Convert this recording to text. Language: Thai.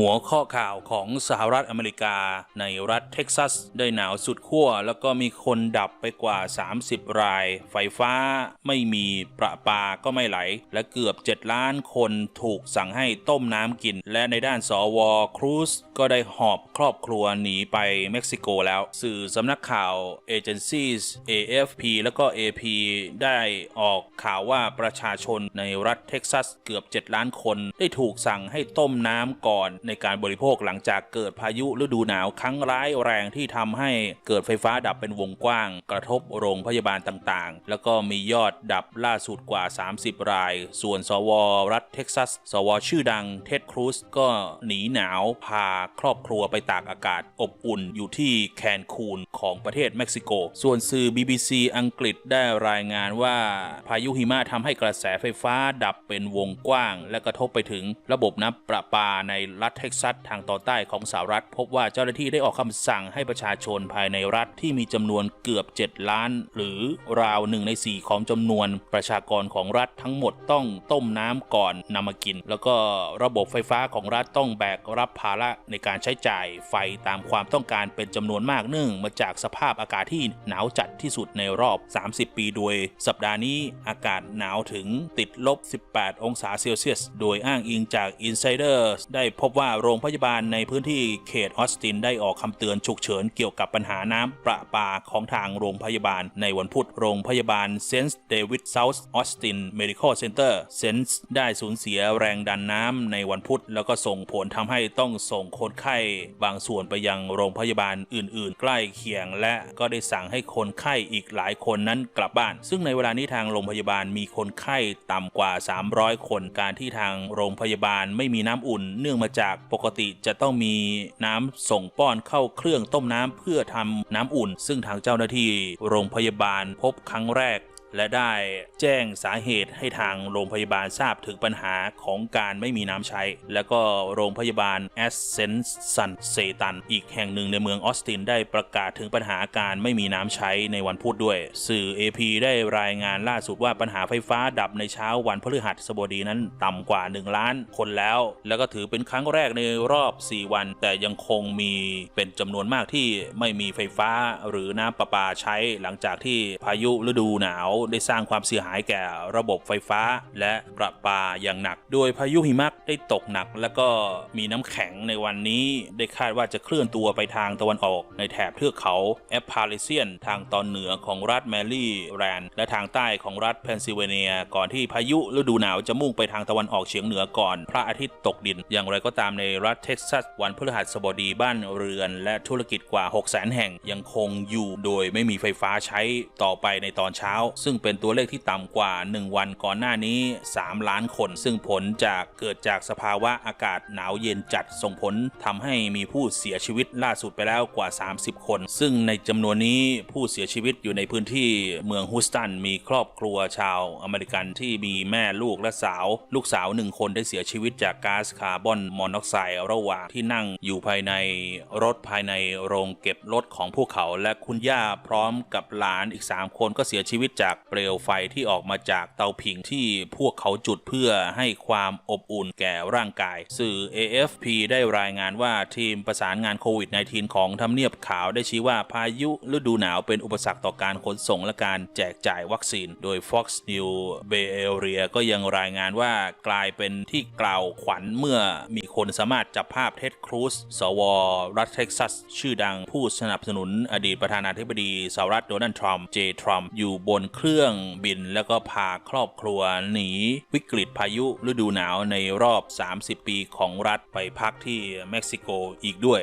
หัวข้อข่าวของสหรัฐอเมริกา ในรัฐเท็กซัส ได้หนาวสุดขั้วแล้วก็มีคนดับไปกว่า 30 ราย ไฟฟ้าไม่มีประปาก็ไม่ไหล และเกือบ 7 ล้านคนถูกสั่งให้ต้มน้ำกิน และในด้านสวครูซก็ได้หอบครอบครัวหนีไปเม็กซิโกแล้ว สื่อสำนักข่าวเอเจนซี่ AFP แล้วก็ AP ได้ออกข่าวว่าประชาชนในรัฐเท็กซัสเกือบ 7 ล้านคนได้ถูกสั่งให้ต้มน้ำก่อนในการบริโภคหลังจากเกิดพายุฤดูหนาวครั้งร้ายแรงที่ทำให้เกิดไฟฟ้าดับเป็นวงกว้าง กระทบโรงพยาบาลต่างๆ แล้วก็มียอดดับล่าสุดกว่า 30 ราย ส่วนสว รัฐเท็กซัส สว ชื่อดังเท็ดครูซก็หนีหนาวพาครอบครัวไปตากอากาศอบอุ่นอยู่ที่แคนคูนของประเทศเม็กซิโก ส่วนสื่อ BBC อังกฤษได้รายงานว่าพายุหิมะทำให้กระแสไฟฟ้าดับเป็นวงกว้าง และกระทบไปถึงระบบน้ำประปาในรัฐเท็กซัสทางตอนใต้ของสหรัฐ พบว่าเจ้าหน้าที่ได้ออกคำสั่งให้ประชาชนภายในรัฐที่มีจำนวนเกือบ 7 ล้าน หรือราวหนึ่งใน 4 ของจำนวนประชากรของรัฐทั้งหมดต้องต้มน้ำก่อนนำมากิน แล้วก็ระบบไฟฟ้าของรัฐต้องแบกรับภาระในการใช้จ่ายไฟตามความต้องการเป็นจำนวนมากเนื่องมาจากสภาพอากาศที่หนาวจัดที่สุดในรอบ 30 ปีโดย สัปดาห์นี้อากาศหนาวถึงติดลบ 18 องศาเซลเซียส โดยอ้างอิงจาก Insider ได้พบว่าโรงพยาบาลในพื้นที่เขตออสตินได้ออกคำเตือนฉุกเฉินเกี่ยวกับปัญหาน้ำประปาของทางโรงพยาบาล ในวันพุธโรงพยาบาลเซนส์เดวิดเซาท์ออสตินเมดิคอลเซ็นเตอร์เซนส์ได้สูญเสียแรงดันน้ำในวันพุธแล้วก็ส่งผลทำให้ต้องส่งคนไข้บางส่วนไปยังโรงพยาบาลอื่น ๆ ใกล้เคียง และก็ได้สั่งให้คนไข้อีกหลายคนนั้นกลับบ้าน ซึ่งในเวลานี้ทางโรงพยาบาลมีคนไข้ต่ำกว่า 300 คนการที่ทางโรงพยาบาลไม่มีน้ำอุ่นเนื่องมาจากปกติจะต้องมีน้ำส่งป้อนเข้าเครื่องต้มน้ำเพื่อทำน้ำอุ่น ซึ่งทางเจ้าหน้าที่โรงพยาบาลพบครั้งแรก และได้แจ้งสาเหตุให้ทางโรงพยาบาลทราบถึงปัญหาของการไม่มีน้ำใช้ แล้วก็โรงพยาบาลแอสเซนสันเซตันอีกแห่งหนึ่งในเมืองออสตินได้ประกาศถึงปัญหาการไม่มีน้ำใช้ในวันพุธด้วย สื่อ AP ได้รายงานล่าสุดว่าปัญหาไฟฟ้าดับในเช้าวันพฤหัสบดีนั้นต่ำกว่า 1 ล้านคนแล้ว แล้วก็ถือเป็นครั้งแรกในรอบ 4 วัน แต่ยังคงมีเป็นจำนวนมากที่ไม่มีไฟฟ้าหรือน้ำประปาใช้หลังจากที่พายุฤดูหนาวได้สร้างความเสียหายแก่ระบบไฟฟ้าและประปาอย่างหนัก โดยพายุหิมะได้ตกหนัก แล้วก็มีน้ำแข็งในวันนี้ ได้คาดว่าจะเคลื่อนตัวไปทางตะวันออก ในแถบเทือกเขาแอปพาลิเซียน ทางตอนเหนือของรัฐแมรี่แลนด์และทางใต้ของรัฐเพนซิลเวเนีย ก่อนที่พายุฤดูหนาวจะมุ่งไปทางตะวันออกเฉียงเหนือก่อน พระอาทิตย์ตกดิน อย่างไรก็ตามในรัฐเท็กซัส วันพฤหัสบดีบ้านเรือน และธุรกิจกว่า 6 0 0 0 0 0 แห่งยังคงอยู่โดยไม่มีไฟฟ้าใช้ต่อไปในตอนเช้าซึ่งเป็นตัวเลขที่ต่ำกว่า 1 วันก่อนหน้านี้ 3 ล้านคน ซึ่งผลจากเกิดจากสภาวะอากาศหนาวเย็นจัดส่งผลทำให้มีผู้เสียชีวิตล่าสุดไปแล้วกว่า 30 คน ซึ่งในจำนวนนี้ผู้เสียชีวิตอยู่ในพื้นที่เมืองฮูสตัน มีครอบครัวชาวอเมริกันที่มีแม่ลูกและสาว ลูกสาวหนึ่งคนได้เสียชีวิตจากก๊าซคาร์บอนมอนอกไซด์ระหว่างที่นั่งอยู่ภายในรถภายในโรงเก็บรถของพวกเขา และคุณย่าพร้อมกับหลานอีก 3 คนก็เสียชีวิตจากเปลวไฟที่ออกมาจากเตาผิงที่พวกเขาจุดเพื่อให้ความอบอุ่นแก่ร่างกาย สื่อ AFP ได้รายงานว่าทีมประสานงานโควิด -19 ของทำเนียบขาวได้ชี้ว่าพายุฤดูหนาวเป็นอุปสรรคต่อการขนส่งและการแจกจ่ายวัคซีน โดย Fox News Bay Area ก็ยังรายงานว่ากลายเป็นที่กล่าวขวัญเมื่อมีคนสามารถจับภาพเท็ดครูซสว รัฐเท็กซัส ชื่อดังผู้สนับสนุนอดีตประธานาธิบดีสหรัฐโดนัลด์ทรัมป์เจทรัมป์อยู่บนเครรื่องบินแล้วก็พาครอบครัวหนีวิกฤตพายุฤดูหนาวในรอบ 30 ปีของรัฐไปพักที่เม็กซิโกอีกด้วย